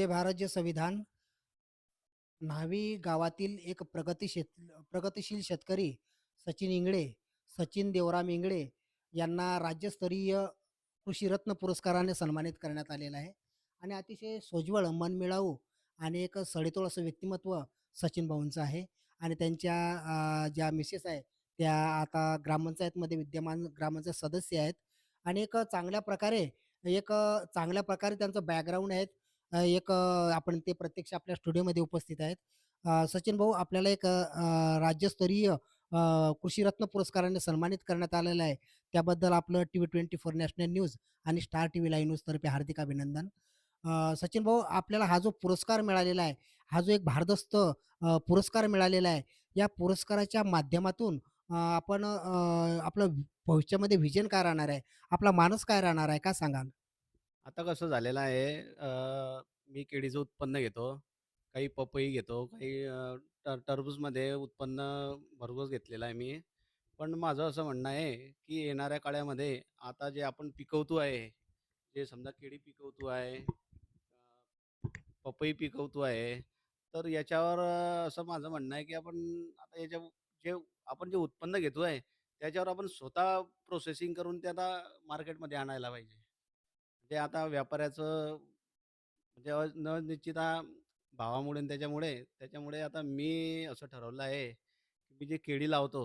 जय भारतीय संविधान न्हावी गावातील एक प्रगती शेत प्रगतिशील शेतकरी सचिन इंगळे सचिन देवराम इंगळे यांना राज्यस्तरीय कृषीरत्न पुरस्काराने सन्मानित करण्यात आलेलं आहे. आणि अतिशय सोज्वळ मनमिळावू आणि एक सडेतोड असं व्यक्तिमत्व सचिन भाऊंचं आहे. आणि त्यांच्या ज्या मिसेस आहे त्या आता ग्रामपंचायतमध्ये विद्यमान ग्रामपंचायत सदस्य आहेत. आणि एक चांगल्या प्रकारे एक चांगल्या प्रकारे त्यांचं बॅकग्राऊंड आहेत. एक आपण ते प्रत्यक्ष आपल्या स्टुडिओमध्ये उपस्थित आहेत. सचिन भाऊ आपल्याला एक राज्यस्तरीय कृषीरत्न पुरस्काराने सन्मानित करण्यात आलेलं आहे. त्याबद्दल आपलं T V twenty four national news आणि स्टार टी व्ही लाईव्ह न्यूजतर्फे हार्दिक अभिनंदन. सचिन भाऊ आपल्याला हा जो पुरस्कार मिळालेला आहे हा जो एक भारदस्त पुरस्कार मिळालेला आहे या पुरस्काराच्या माध्यमातून आपण आपलं भविष्यामध्ये व्हिजन काय राहणार आहे? आपला मानस काय राहणार आहे? का सांगाल? आता कसं झालेलं आहे अ, मी केळीचं उत्पन्न घेतो, काही पपई घेतो, काही अ, टर टरबूजमध्ये उत्पन्न भरघोस घेतलेलं आहे मी. पण माझं असं म्हणणं आहे, की येणाऱ्या काळामध्ये आता जे आपण पिकवतो आहे, जे समजा केळी पिकवतो आहे, अ, पपई पिकवतो आहे, तर याच्यावर अ, असं माझं म्हणणं आहे, की आपण आता याच्या जे आपण जे उत्पन्न घेतो आहे, त्याच्यावर आपण स्वतः प्रोसेसिंग करून ते आता मार्केटमध्ये आणायला पाहिजे. ते आता व्यापाऱ्याचं म्हणजे न निश्चिता भावामुळे त्याच्यामुळे त्याच्यामुळे आता मी असं ठरवलं आहे, की मी जे केळी लावतो,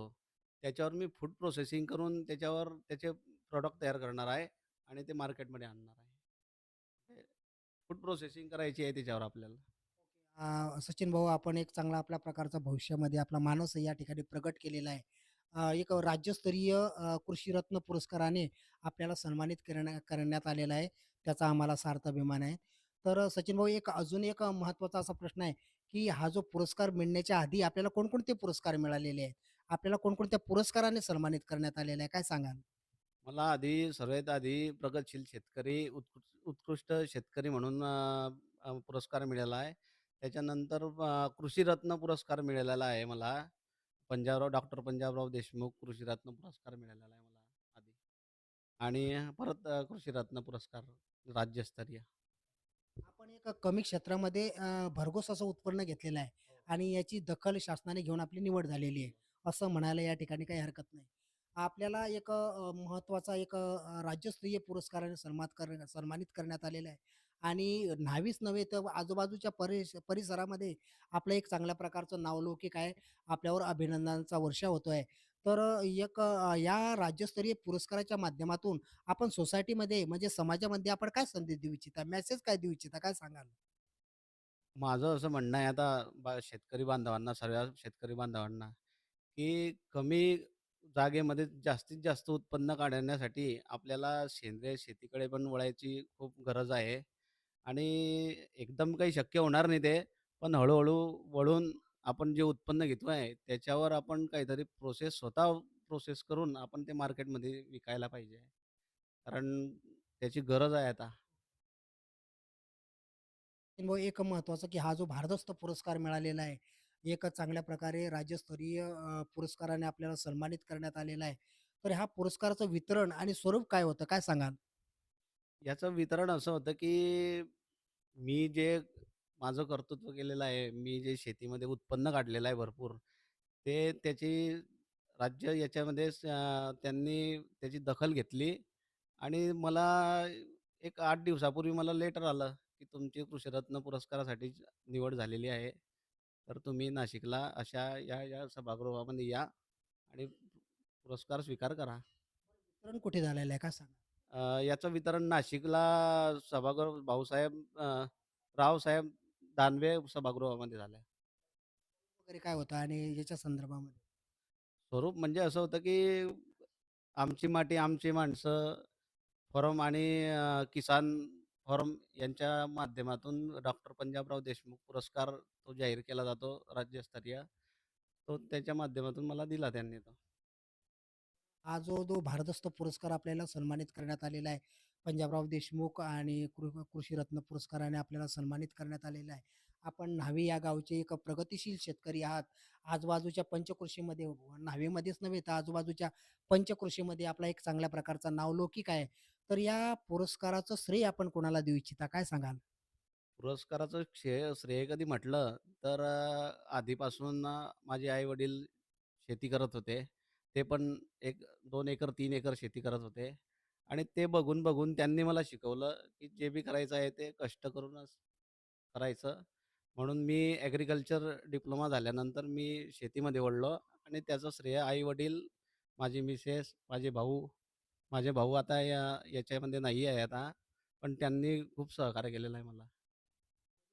त्याच्यावर मी फूड प्रोसेसिंग करून त्याच्यावर त्याचे प्रॉडक्ट तयार करणार आहे आणि ते मार्केटमध्ये आणणार आहे. म्हणजे फूड प्रोसेसिंग करायची आहे त्याच्यावर आपल्याला. सचिन भाऊ आपण एक चांगला आपल्या प्रकारचा भविष्यामध्ये आपला मानस या ठिकाणी प्रगट केलेला आहे. एक राज्यस्तरीय कृषीरत्न पुरस्काराने आपल्याला सन्मानित करण्या करण्यात आलेला आहे. त्याचा आम्हाला सार्थ अभिमान आहे. तर सचिन भाऊ एक अजून एक महत्त्वाचा महत्त्वाचा असा प्रश्न आहे, की हा जो पुरस्कार मिळण्याच्या आधी आपल्याला कोणकोणते पुरस्कार मिळालेले आहेत? आपल्याला कोणकोणत्या पुरस्काराने सन्मानित करण्यात आलेले आहे? काय सांगाल? मला आधी सर्वात आधी प्रगतशील शेतकरी उत्कृ उत्कृष्ट शेतकरी म्हणून पुरस्कार मिळाला आहे. त्याच्यानंतर कृषीरत्न पुरस्कार मिळालेला आहे मला. पंजाबराव डॉक्टर पंजाबराव देशमुख कृषीरत्न पुरस्कार मिळालेला आहे मला आधी. आणि परत अ, कृषीरत्न पुरस्कार राज्यस्तरीय. आपण एक कमी क्षेत्रामध्ये अ, भरघोस असं उत्पन्न घेतलेलं आहे आणि याची दखल शासनाने घेऊन आपली निवड झालेली आहे, असं म्हणायला या ठिकाणी काही हरकत नाही. आपल्याला एक अ, महत्त्वाचा एक अ, राज्यस्तरीय पुरस्काराने सन्मात कर सन्मानित करण्यात आलेलं आहे आणि न्हावीच नव्हे तर आजूबाजूच्या परिस परिसरामध्ये आपलं एक चांगल्या प्रकारचं नावलौकिक आहे. आपल्यावर अभिनंदनाचा वर्षाव होतोय. तर एक या राज्यस्तरीय पुरस्काराच्या माध्यमातून आपण सोसायटीमध्ये म्हणजे समाजामध्ये आपण काय संदेश देऊ इच्छिता? मेसेज काय देऊ इच्छिता? काय सांगाल? माझं असं म्हणणं आहे आता बा शेतकरी बांधवांना, सर्व शेतकरी बांधवांना, की कमी जागेमध्ये जास्तीत जास्त उत्पन्न काढण्यासाठी आपल्याला सेंद्रिय शेतीकडे पण वळायची खूप गरज आहे. आणि एकदम काही शक्य होणार नाही ते, पण हळूहळू वळून आपण जे उत्पन्न घेतो आहे, त्याच्यावर आपण काहीतरी प्रोसेस स्वतः प्रोसेस करून आपण ते मार्केटमध्ये विकायला पाहिजे. कारण त्याची गरज आहे आता. एक महत्वाचं की हा जो भारदस्त पुरस्कार मिळालेला आहे, एक चांगल्या प्रकारे राज्यस्तरीय अ, पुरस्काराने आपल्याला सन्मानित करण्यात आलेला आहे. तर ह्या पुरस्काराचं वितरण आणि स्वरूप काय होतं? काय सांगाल? याचं वितरण असं होतं, की मी जे माझं कर्तृत्व केलेलं आहे, मी जे शेतीमध्ये उत्पन्न काढलेलं आहे भरपूर, ते त्याची राज्य याच्यामध्ये स त्यांनी त्याची दखल घेतली आणि मला एक आठ दिवसापूर्वी मला लेटर आलं, की तुमची कृषीरत्न पुरस्कारासाठी निवड झालेली आहे. तर तुम्ही नाशिकला अशा या-या सभागृहामध्ये या आणि पुरस्कार स्वीकार करा. वितरण कुठे झालेलं आहे? का सांगा अ, याचं वितरण नाशिकला सभागृह भाऊसाहेब अ, रावसाहेब दानवे सभागृहामध्ये झालं. वगैरे काय होतं आणि याच्या संदर्भामध्ये? स्वरूप म्हणजे असं होतं, की आमची माती आमची माणसं फोरम आणि अ, किसान फोरम यांच्या माध्यमातून डॉक्टर पंजाबराव देशमुख पुरस्कार तो जाहीर केला जातो राज्यस्तरीय. तो त्याच्या माध्यमातून मला दिला त्यांनी तो. हा जो जो भारदस्त पुरस्कार आपल्याला सन्मानित करण्यात आलेला आहे, पंजाबराव देशमुख आणि कृ कृषीरत्न पुरस्काराने आपल्याला सन्मानित करण्यात आलेला आहे. आपण न्हावी या गावचे एक प्रगतिशील शेतकरी आहात. आजूबाजूच्या पंचकृषीमध्ये न्हावीमध्येच नव्हे तर आजूबाजूच्या पंचकृषीमध्ये आपला एक चांगल्या प्रकारचा नावलौकिक आहे. तर या पुरस्काराचं श्रेय आपण कोणाला देऊ इच्छिता? काय सांगाल? पुरस्काराचं श्रेय श्रेय कधी म्हटलं तर आधीपासून माझे आई-वडील शेती करत होते. ते पण एक दोन एकर, तीन एकर शेती करत होते आणि ते बघून, बघून त्यांनी मला शिकवलं, की जे बी करायचं आहे ते कष्ट करूनच करायचं. म्हणून मी ॲग्रिकल्चर डिप्लोमा झाल्यानंतर मी शेतीमध्ये वळलो आणि त्याचं श्रेय आई-वडील, माझी मिसेस, माझे भाऊ माझे भाऊ आता या याच्यामध्ये नाही आहे आता, पण त्यांनी खूप सहकार्य केलेलं आहे मला.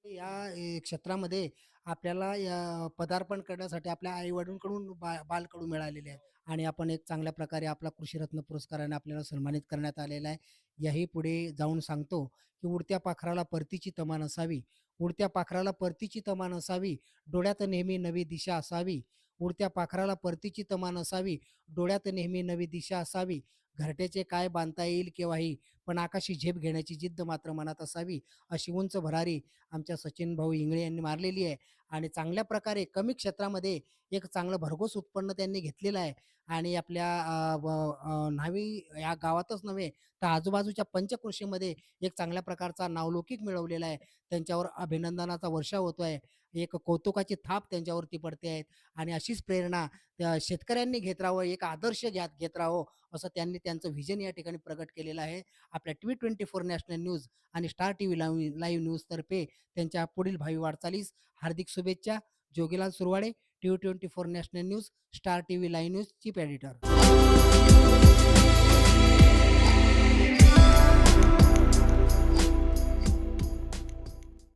या क्षेत्रामध्ये आपल्याला या पदार्पण करण्यासाठी आपल्या आई-वडिलांकडून बा बालकडू मिळालेले आहेत आणि आपण एक चांगल्या प्रकारे आपला कृषीरत्न पुरस्काराने आपल्याला सन्मानित करण्यात आलेला आहे. याही पुढे जाऊन सांगतो, की उडत्या पाखराला परतीची तमा नसावी, उडत्या पाखराला परतीची तमा नसावी, डोळ्यात नेहमी नवी दिशा असावी. उडत्या पाखराला परतीची तमा नसावी, डोळ्यात नेहमी नवी दिशा असावी. घरट्याचे काय बांधता येईल केव्हाही, पण आकाशी झेप घेण्याची जिद्द मात्र मनात असावी. अशी उंच भरारी आमच्या सचिन भाऊ इंगळे यांनी मारलेली आहे आणि चांगल्या प्रकारे कमी क्षेत्रामध्ये एक चांगलं भरघोस उत्पन्न त्यांनी घेतलेलं आहे आणि आपल्या व न्हावी या गावातच नव्हे तर आजूबाजूच्या पंचकृषीमध्ये एक चांगल्या प्रकारचा नावलौकिक मिळवलेला आहे. त्यांच्यावर अभिनंदनाचा वर्षाव होतो आहे. एक कौतुकाची थाप त्यांच्यावरती पडते आहे आणि अशीच प्रेरणा शेतकऱ्यांनी घेत राहावं, एक आदर्श घ्या घेत राहावं, असं त्यांनी त्यांचं व्हिजन या ठिकाणी प्रकट केलेलं आहे. आपल्या टी-24 नॅशनल न्यूज आणि स्टार टीव्ही लाईव्ह लाईव्ह न्यूजतर्फे त्यांच्या पुढील भावी वाटचालीस हार्दिक शुभेच्छा. Jogilal Surwade, टी-24 national news, star TV live news, chief editor.